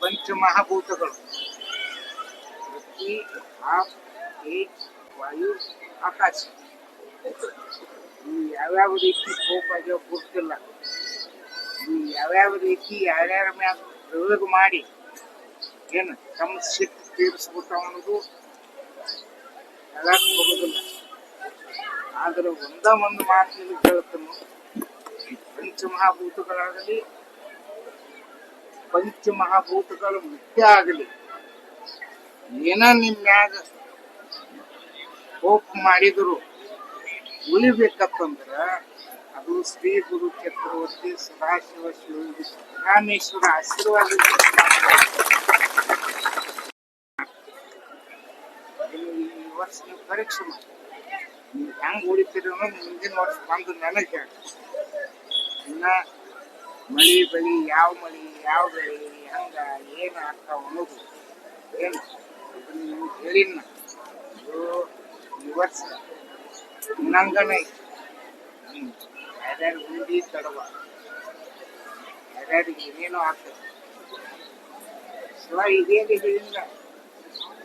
ಪಂಚಮಹಾಭೂತಗಳು. ಪೃಥ್ವಿ ವಾಯು, ಆಕಾಶ. ಇವು ಯಾವ್ಯಾವ ರೀತಿ ಕೋಪ ಆಗ್ಯಾವ ಗೊತ್ತಿಲ್ಲ. ಇವು ಯಾವ್ಯಾವ ರೀತಿ ಯಾರ್ಯಾರ ಮ್ಯಾಲ ಪ್ರಯೋಗ ಮಾಡಿ ಏನು ತಮ್ಮ ಸಿಟ್ಟು ತೀರಿಸ್ಬಿಟ್ಟಾವ ಅನ್ನೋದು ಹೇಳಕ್ ಬರೋದಿಲ್ಲ ಆದ್ರೆ ಒಂದ ಒಂದು ಮಾತು ನಿಮಗೆ ಹೇಳ್ತಾನು ಈ ಮಹಾಭೂತಗಳು ಮುಖ್ಯ ಆಗಲಿ. ಏನ ನಿಮ್ ಮ್ಯಾಗ ಕೋಪ ಮಾಡಿದ್ರು ಉಳಿಬೇಕತ್ತಂದ್ರ ಅದು ಶ್ರೀ ಗುರು ಚಕ್ರವರ್ತಿ ಸದಾಶಿವ ಶಿವ ರಾಮೇಶ್ವರ ಆಶೀರ್ವಾದ ಈ ವರ್ಷ ನೀವು ಪರೀಕ್ಷೆ ಮಾಡಿ. ನೀವು ಹೆಂಗ್ ಉಳಿತೀರಿ ಅನ್ನೋದು ಮುಂದಿನ ವರ್ಷ ಬಂದು ನನಗೆ ಇನ್ನ ಮಳಿ ಬೆಳಿ, ಯಾವ ಮಳಿ, ಯಾವ ಬೆಳಿ, ಹೆಂಗ ಏನು ಆಗ್ತಾವ ಅನ್ನೋದು ಏನು ನಿಮ್ಗೆ ಹೇಳಿನ ಇದು ಈ ವರ್ಷ ನಂಗನ ಯಾರ್ಯಾರು ಉಂಡಿ ತಡವ. ಯಾರ್ಯಾರಿಗೆ ಏನೇನೋ ಆಗ್ತದೆ. ಶಿವ ಇದೇನು ಹೇಳಿಲ್ಲ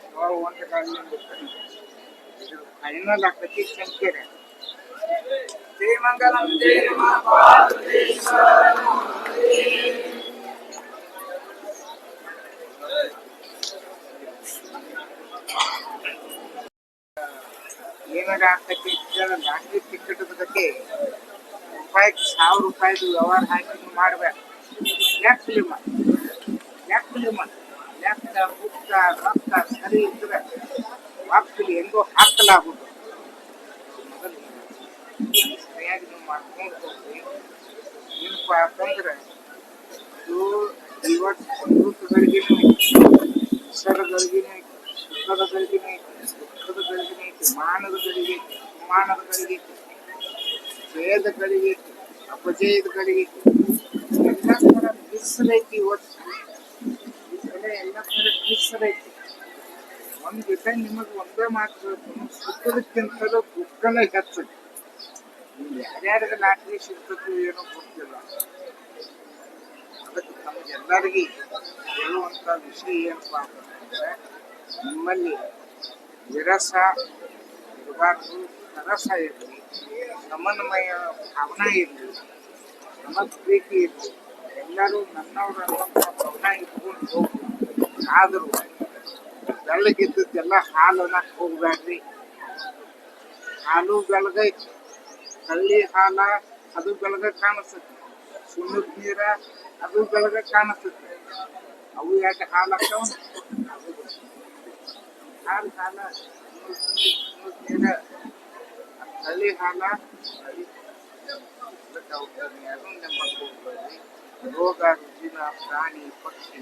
ಶಿವ ಒಂದು ಕಾಲದಿಂದ ಇದು ಫೈನಲ್ ಆಗ್ತೈತಿ ಶಂಕರ. ಲಾಟ್ರಿ ಟಿಕೆಟ್ ಸಾವಿರ ರೂಪಾಯಿದು ವ್ಯವಹಾರ ಹಾಕಿ ಮಾಡ್ಬೇಕು ಲೆಕ್ಕ ಬುಕ್ಕ ರೊಕ್ಕ ಸರಿ ಇದ್ರೆ ವಾಪಸ್ ಹೆಂಗೋ ಹಾಕಲಾಗುದು ಸರಿಯಾಗಿ ನೀವು ಮಾಡ್ಕೊಂಡು ಹೋಗ್ರಿ ಏನಪ್ಪ ಅಂತಂದ್ರೆ ಇದು ಇವತ್ತು ಅಮೃತಗಳಿಗೇನು ವಿಸರಗಳಿಗೇನು ಸುಖದ ಗಳಿಗೆನೇ ಮಾನದಗಳಿಗೆ ಮಾನದಗಳಿಗೆ ಐತಿ ಮಾನದ ಗಳಿಗೆ ಐತಿ ಅಪಮಾನದ ಗಳಿಗೆ ಜಯದ ಗಳಿಗೆ ಅಪಜಯದ ಗಳಿಗೆ ಐತಿ ಎಲ್ಲ ಥರ ಮಿಶ್ರ ಐತಿ ಇವತ್ತು ಎಲ್ಲ ಥರ ಮಿಶ್ರ ಐತಿ ಒಂದ್ ಜೊತೆ ನಿಮಗೆ ಒಂದೇ ಮಾತು ಸುಖದಕ್ಕಿಂತಲೂ ದುಃಖನೇ ಹೆಚ್ಚು ಯಾರ್ಯಾರಿಗೆ ಲಾಟ್ರಿ ಸಿಗ್ತದೆ ಏನೋ ಗೊತ್ತಿಲ್ಲ. ಅದಕ್ಕೆ ನಮಗೆಲ್ಲರಿಗೆ ಹೇಳುವಂಥ ವಿಷಯ ಏನಪ್ಪ ಅಂತಂದ್ರೆ, ನಿಮ್ಮಲ್ಲಿ ವಿರಸ ಇರಬಾರ್ದು ಸರಸ ಇರಲಿ, ಸಮನ್ವಯ, ಭಾವನೆ ಇರಲಿ ನಮಗ್ ಪ್ರೀತಿ ಇರಲಿ, ಎಲ್ಲರೂ ನನ್ನವರು ಅನ್ನೋಂಥ ಭಾವನಾ ಇಟ್ಕೊಂಡು ಹೋಗಿ. ಆದರೂ ಬೆಳಗಿದ್ದದ್ದೆಲ್ಲ ಹಾಲು ಅನ್ನಕ್ಕೆ ಹೋಗ್ಬೇಡ್ರಿ ಹಾಲು ಬೆಳಗೈತಿ ಹಳ್ಳಿ ಹಾಲ ಅದು ಬೆಳಗ ಕಾಣಿಸ್ತೈತಿ ಸುಣ್ಣದ ನೀರ ಅದು ಬೆಳಗ ಕಾಣಿಸ್ತೈತಿ ಅವು ಯಾಕೆ ಹಾಲು ಹಾಕ್ತಾವ ಅದು ಗೊತ್ತಿಲ್ಲ. ಹಾಲು ಹಾಲ ಸುಣ್ಣದ್ ನೀರ್, ಸುಣ್ಣದ್ ನೀರ ಹಳ್ಳಿ ಹಾಲ ಹಳ್ಳಿ ಅದಕ್ಕೆ ಅವ್ರಿಗೆ ಯಾರು ನೆಮ್ಮದಿ ಹೋಗ್ಬೇಡ್ರಿ ರೋಗ ರುಜಿನ ಪ್ರಾಣಿ ಪಕ್ಷಿ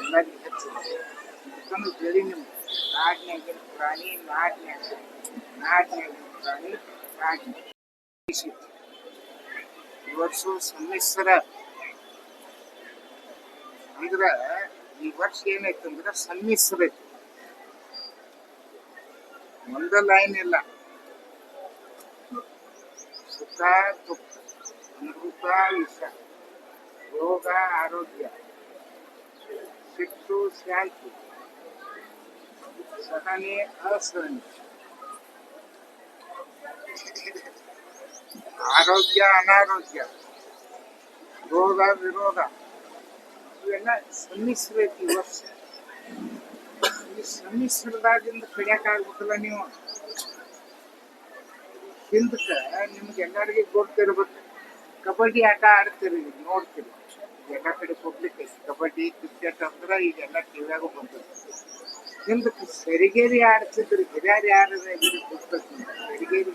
ಎಲ್ಲರಿಗೂ ಹೆಚ್ಚಿದೆ ಇದನ್ನು ಬೆಳಿ ನಿಮ್ಮ ನಾಡಿನಾಗಿನ ಪ್ರಾಣಿ ನಾಡಿನಾಗ ನಾಡಿನಾಗಿನ ಪ್ರಾಣಿ ನಾಡಿ ಈ ವರ್ಷ ಸಮ್ಮಿಶ್ರ. ಅಂದ್ರ ಈ ವರ್ಷ ಏನಾಯ್ತಂದ್ರ ಸಮ್ಮಿಶ್ರ ಐತಿ. ಒಂದ ಲೈನ್ ಇಲ್ಲ. ಸುಖ, ದುಃಖ, ಅಮೃತ, ವಿಷ, ರೋಗ, ಆರೋಗ್ಯ ಸಿಟ್ಟು ಶಾಂತಿ, ಸಹನೆ, ಅಸಹನೆ. ಆರೋಗ್ಯ ಅನಾರೋಗ್ಯ. ರೋಗ, ವಿರೋಧ. ಇವೆಲ್ಲ ಐತಿ ಈ ವರ್ಷ. ಈ ಸಮ್ಮಿಶ್ರದಾಗಿಂದ ಕಡಿಯಕ್ಕಾಗ್ಬೇಕಲ್ಲ ನೀವು. ಹಿಂದಕ್ಕೆ ನಿಮ್ಗೆ ಎಲ್ಲರಿಗೆ ಗೊತ್ತಿರ್ಬೇಕು ಕಬಡ್ಡಿ ಆಟ ಆಡ್ತೀರಿ, ನೋಡ್ತೀರಿ. ಎಲ್ಲ ಕಡೆ ಪಬ್ಲಿಕ್ ಕಬಡ್ಡಿ ಕ್ರಿಕೆಟ್ ಅಂದ್ರೆ ಈಗೆಲ್ಲ ಟಿವ್ಯಾಗ ಬಂದದ್ದು ಹಿಂದಕ್ಕೆ ಸರಿಗೇರಿ ಆಡ್ತಿದ್ರು ಹಿರಿಯರು ಯಾರು ಗೊತ್ತೈತಿ ಸರಿಗೇರಿ.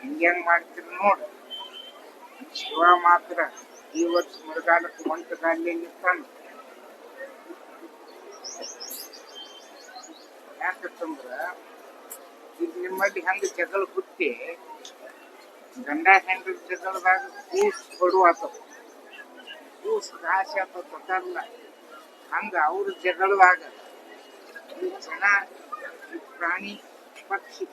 ಹಿಂಗೇನ್ ಮಾಡ್ತೀರಿ ನೋಡಿ. ಶಿವ ಮಾತ್ರ ಈ ವರ್ಷ ಮಂಟ ಮಂಟದಲ್ಲಿ ನಿಂತಾನೆ. ಯಾಕಂತಂದ್ರ ಇದು ನಿಮ್ಮಲ್ಲಿ ಹಂಗ ಜಗಳ ಹುಟ್ಟಿ, ಗಂಡ ಹೆಂಡ್ರ ಜಗಳದಾಗ ಕೂಸ್ ಬಡು ಆತವ. ಕೂಸ್ ರಾಶಿ ಆತವ ಗೊತ್ತಲ್ಲ. ಹಂಗ ಅವ್ರ ಜಗಳದಾಗ ಈ ಜನ ಪ್ರಾಣಿ ಪಕ್ಷಿ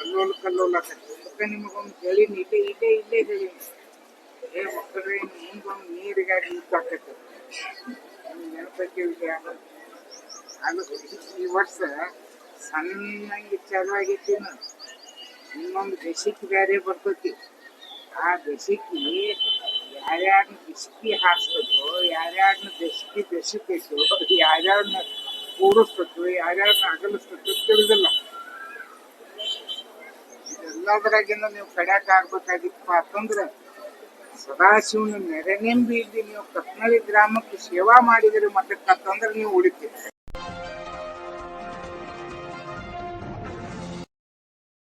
ಅಲ್ಲೋಲ್ ಕಲ್ಲೋಲ್ ಆಕತಿ ಅದಕ್ಕೆ ನಿಮಗೊಂದು ಹೇಳಿನಿ ಇಲ್ಲೇ ಇಲ್ಲೇ ಇಲ್ಲೇ ಹೇಳಿನಿ ಏ ಮಕ್ಕಳ್ರೆ ಮುಂದೊಂದು ನೀರಿಗಾಗಿ ಆಕೈತೆ ನಿಮ್ಗೆ ನೆನಪೈತಿ ವಿಷಯ ಅದು. ಈ ವರ್ಷ ಸಣ್ಣಂಗೆ ಚಾಲು ಆಗೈತಿ ಇನ್ನು. ಇನ್ನೊಂದು ಬೆಸಿಕ್ ಬೇರೆ ಬರ್ತೈತಿ. ಆ ಬೆಸಿಕಿ ಯಾರ್ಯಾರನ್ನ ಬೆಸಿಕಿ ಹಾಕ್ತದೋ ಯಾರ್ಯಾರನ್ನ ಬೆಸಿಕಿ ಬೆಸಿತೈತೋ ಯಾರ್ಯಾರನ್ನ ಕೂಡಿಸ್ಬೇಕು ಯಾರ್ಯಾರನ್ನ ಅಗಲಿಸ್ಬೇಕು ತಿಳಿದಿಲ್ಲ. ಇದೆಲ್ಲದರಾಗಿಂದ ನೀವು ಕಡ್ಯಾಕ ಆಗ್ಬೇಕಾಗಿತ್ತಪ್ಪ ಅಂತಂದ್ರೆ ಸದಾಶಿವನ ನೆರೆನೆಂಬಿ ಇಲ್ಲಿ ನೀವು ಕತ್ನಳ್ಳಿ ಗ್ರಾಮಕ್ಕೆ ಸೇವಾ ಮಾಡಿದ್ರೆ ಮತ್ತೆ ಕತ್ತಂದ್ರೆ ನೀವು ಉಳಿತೀರಿ.